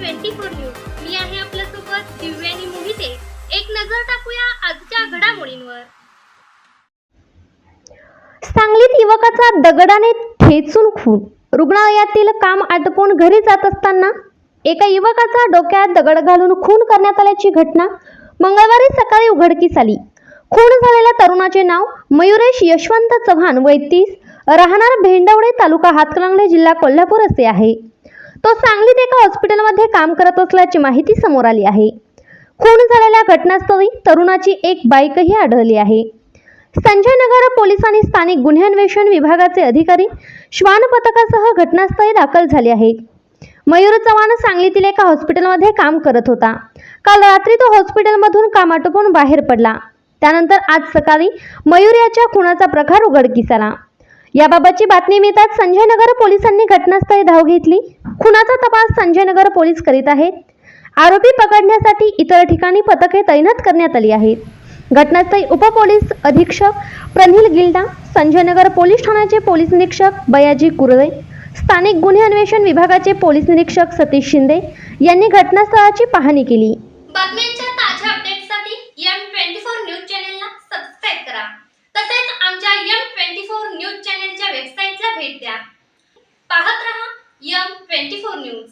Twenty four news. मी आहे आपल्यासोबत दिव्यानी मोहिते. एक नजर टाकूया आजच्या घडामोडींवर. सांगलीत युवकाचा दगडाने ठेचून खून. रुग्णालयातील काम आटपून घरी जात असताना एका युवकाचा डोक्यात दगड घालून खून करण्यात आल्याची घटना मंगळवारी सकाळी उघडकीस आली. खून झालेल्या तरुणाचे नाव मयुरेश यशवंत चव्हाण वैतीस राहणार भेंडवडे तालुका हातकणंगले जिल्हा कोल्हापूर असे आहे. तो सांगलीत एका हॉस्पिटलमध्ये काम करत असल्याची माहिती समोर आली आहे. खून झालेल्या घटनास्थळी तरुणाची एक बाईकही आढळली आहे. संजय नगर पोलीस आणि स्थानिक गुन्हे अन्वेषण विभागाचे अधिकारी श्वान पथकासह घटनास्थळी दाखल झाले आहेत. मयूर चव्हाण सांगलीतील एका हॉस्पिटलमध्ये काम करत होता. काल रात्री तो हॉस्पिटलमधून काम आटोपून बाहेर पडला. त्यानंतर आज सकाळी मयूर याच्या खुनाचा प्रकार उघडकीस आला. याबाबतची बातमी मिळताच संजय नगर पोलिसांनी घटनास्थळी धाव घेतली. खुनाचा तपास संजय नगर पोलीस करीत आहेत. आरोपी पकडण्यासाठी इतर ठिकाणी पथके तैनात करण्यात आली आहेत. घटनास्थळी उपपोलीस अधीक्षक प्रनिल गिल्डा संजयनगर पोलीस ठाण्याचे पोलीस निरीक्षक बयाजी कुरळे स्थानिक गुन्हे अन्वेषण विभागाचे पोलीस निरीक्षक सतीश शिंदे यांनी घटनास्थळाची पाहणी केली. M twenty four news